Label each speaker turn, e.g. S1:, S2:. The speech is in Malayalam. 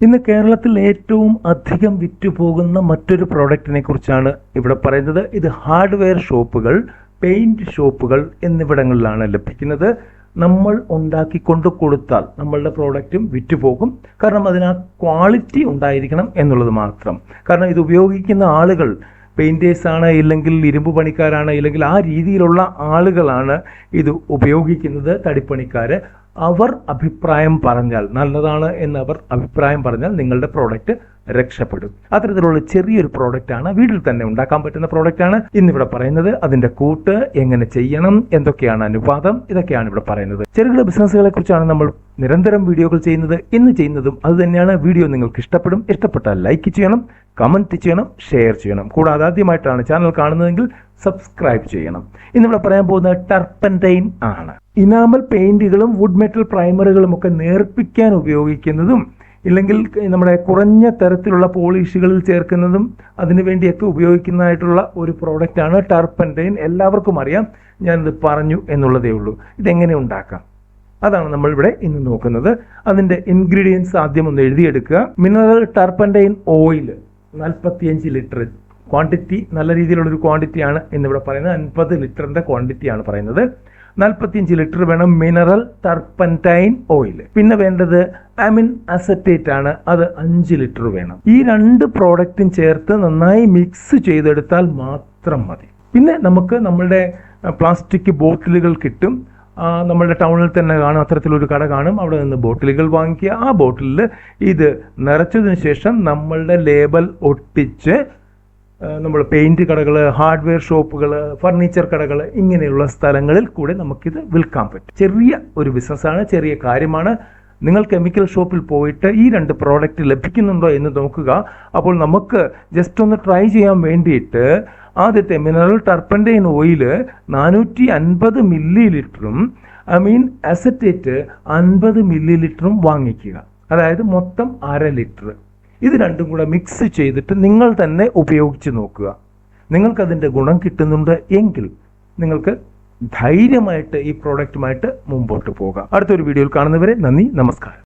S1: ഇന്ന് കേരളത്തിൽ ഏറ്റവും അധികം വിറ്റുപോകുന്ന മറ്റൊരു പ്രോഡക്റ്റിനെ കുറിച്ചാണ് ഇവിടെ പറയുന്നത്. ഇത് ഹാർഡ്വെയർ ഷോപ്പുകൾ പെയിന്റ് ഷോപ്പുകൾ എന്നിവിടങ്ങളിലാണ് ലഭിക്കുന്നത്. നമ്മൾ ഉണ്ടാക്കിക്കൊണ്ട് കൊടുത്താൽ നമ്മളുടെ പ്രോഡക്റ്റും വിറ്റുപോകും. കാരണം അതിന് ക്വാളിറ്റി ഉണ്ടായിരിക്കണം എന്നുള്ളത് മാത്രം. കാരണം ഇത് ഉപയോഗിക്കുന്ന ആളുകൾ പെയിന്റേഴ്സ് ആണ് ഇല്ലെങ്കിൽ ഇരുമ്പ് പണിക്കാരാണ് ഇല്ലെങ്കിൽ ആ രീതിയിലുള്ള ആളുകളാണ് ഇത് ഉപയോഗിക്കുന്നത് തടിപ്പണിക്കാർ അവർ അഭിപ്രായം പറഞ്ഞാൽ നല്ലതാണ് എന്ന് അവർ അഭിപ്രായം പറഞ്ഞാൽ നിങ്ങളുടെ പ്രോഡക്റ്റ് രക്ഷപ്പെടും. അത്തരത്തിലുള്ള ചെറിയൊരു പ്രോഡക്റ്റ് ആണ് വീട്ടിൽ തന്നെ ഉണ്ടാക്കാൻ പറ്റുന്ന പ്രോഡക്റ്റ് ആണ്. ഇന്നിവിടെ പറയുന്നത് അതിന്റെ കൂട്ട് എങ്ങനെ ചെയ്യണം എന്തൊക്കെയാണ് അനുപാതം ഇതൊക്കെയാണ് ഇവിടെ പറയുന്നത്. ചെറുകിട ബിസിനസ്സുകളെ കുറിച്ചാണ് നമ്മൾ നിരന്തരം വീഡിയോകൾ ചെയ്യുന്നത്. ഇന്ന് ചെയ്യുന്നതും അത് തന്നെയാണ്. വീഡിയോ നിങ്ങൾക്ക് ഇഷ്ടപ്പെടും. ഇഷ്ടപ്പെട്ടാൽ ലൈക്ക് ചെയ്യണം. കമന്റ് ചെയ്യണം ഷെയർ ചെയ്യണം. കൂടാതെ ആദ്യമായിട്ടാണ് ചാനൽ കാണുന്നതെങ്കിൽ സബ്സ്ക്രൈബ് ചെയ്യണം. ഇന്നിവിടെ പറയാൻ പോകുന്നത് ടർപ്പന്റൈൻ ആണ്. ഇനാമൽ പെയിന്റുകളും വുഡ് മെറ്റൽ പ്രൈമറുകളും ഒക്കെ നേർപ്പിക്കാൻ ഉപയോഗിക്കുന്നതും ഇല്ലെങ്കിൽ നമ്മുടെ കുറഞ്ഞ തരത്തിലുള്ള പോളിഷുകളിൽ ചേർക്കുന്നതും അതിനു വേണ്ടിയൊക്കെ ഉപയോഗിക്കുന്നതായിട്ടുള്ള ഒരു പ്രോഡക്റ്റാണ് ടർപ്പന്റൈൻ എല്ലാവർക്കും അറിയാം ഞാനിത് പറഞ്ഞു എന്നുള്ളതേ ഉള്ളൂ. ഇതെങ്ങനെ ഉണ്ടാക്കാം? അതാണ് നമ്മൾ ഇവിടെ ഇന്ന് നോക്കുന്നത്. അതിന്റെ ഇൻഗ്രീഡിയൻസ് ആദ്യം ഒന്ന് എഴുതിയെടുക്കുക. മിനറൽ ടർപ്പന്റൈൻ ഓയിൽ നാൽപ്പത്തിയഞ്ച് ലിറ്റർ ക്വാണ്ടിറ്റി നല്ല രീതിയിലുള്ള ഒരു ക്വാണ്ടിറ്റിയാണ് എന്നിവിടെ പറയുന്നത്. അൻപത് ലിറ്ററിന്റെ ക്വാണ്ടിറ്റിയാണ് പറയുന്നത്. നാൽപ്പത്തിയഞ്ച് ലിറ്റർ വേണം മിനറൽ ടർപ്പന്റൈൻ ഓയിൽ പിന്നെ വേണ്ടത് അമിൻ അസറ്റേറ്റ് ആണ്. അത് അഞ്ച് ലിറ്റർ വേണം. ഈ രണ്ട് പ്രോഡക്റ്റും ചേർത്ത് നന്നായി മിക്സ് ചെയ്തെടുത്താൽ മാത്രം മതി. പിന്നെ നമുക്ക് നമ്മളുടെ പ്ലാസ്റ്റിക് ബോട്ടിലുകൾ കിട്ടും. നമ്മളുടെ ടൗണിൽ തന്നെ കാണും അത്തരത്തിലൊരു കട കാണും. അവിടെ നിന്ന് ബോട്ടിലുകൾ വാങ്ങിക്കുക. ആ ബോട്ടിലിൽ ഇത് നിറച്ചതിന് ശേഷം നമ്മളുടെ ലേബൽ ഒട്ടിച്ച് നമ്മൾ പെയിന്റ് കടകൾ ഹാർഡ്വെയർ ഷോപ്പുകൾ ഫർണിച്ചർ കടകൾ ഇങ്ങനെയുള്ള സ്ഥലങ്ങളിൽ കൂടെ നമുക്കിത് വിൽക്കാൻ പറ്റും. ചെറിയ ഒരു ബിസിനസ്സാണ് ചെറിയ കാര്യമാണ്. നിങ്ങൾ കെമിക്കൽ ഷോപ്പിൽ പോയിട്ട് ഈ രണ്ട് പ്രോഡക്റ്റ് ലഭിക്കുന്നുണ്ടോ എന്ന് നോക്കുക. അപ്പോൾ നമുക്ക് ജസ്റ്റ് ഒന്ന് ട്രൈ ചെയ്യാൻ വേണ്ടിയിട്ട് ആദ്യത്തെ മിനറൽ ടർപ്പന്റൈൻ ഓയിൽ നാനൂറ്റി അൻപത് മില്ലി ലിറ്ററും ഐ മീൻ അസറ്റേറ്റ് അൻപത് മില്ലി ലിറ്ററും വാങ്ങിക്കുക. അതായത് മൊത്തം അര ലിറ്റർ. ഇത് രണ്ടും കൂടെ മിക്സ് ചെയ്തിട്ട് നിങ്ങൾ തന്നെ ഉപയോഗിച്ച് നോക്കുക. നിങ്ങൾക്കതിന്റെ ഗുണം കിട്ടുന്നുണ്ട് എങ്കിൽ നിങ്ങൾക്ക് ധൈര്യമായിട്ട് ഈ പ്രോഡക്റ്റുമായിട്ട് മുമ്പോട്ട് പോകാം. അടുത്തൊരു വീഡിയോയിൽ കാണുന്നവരെ നന്ദി നമസ്കാരം.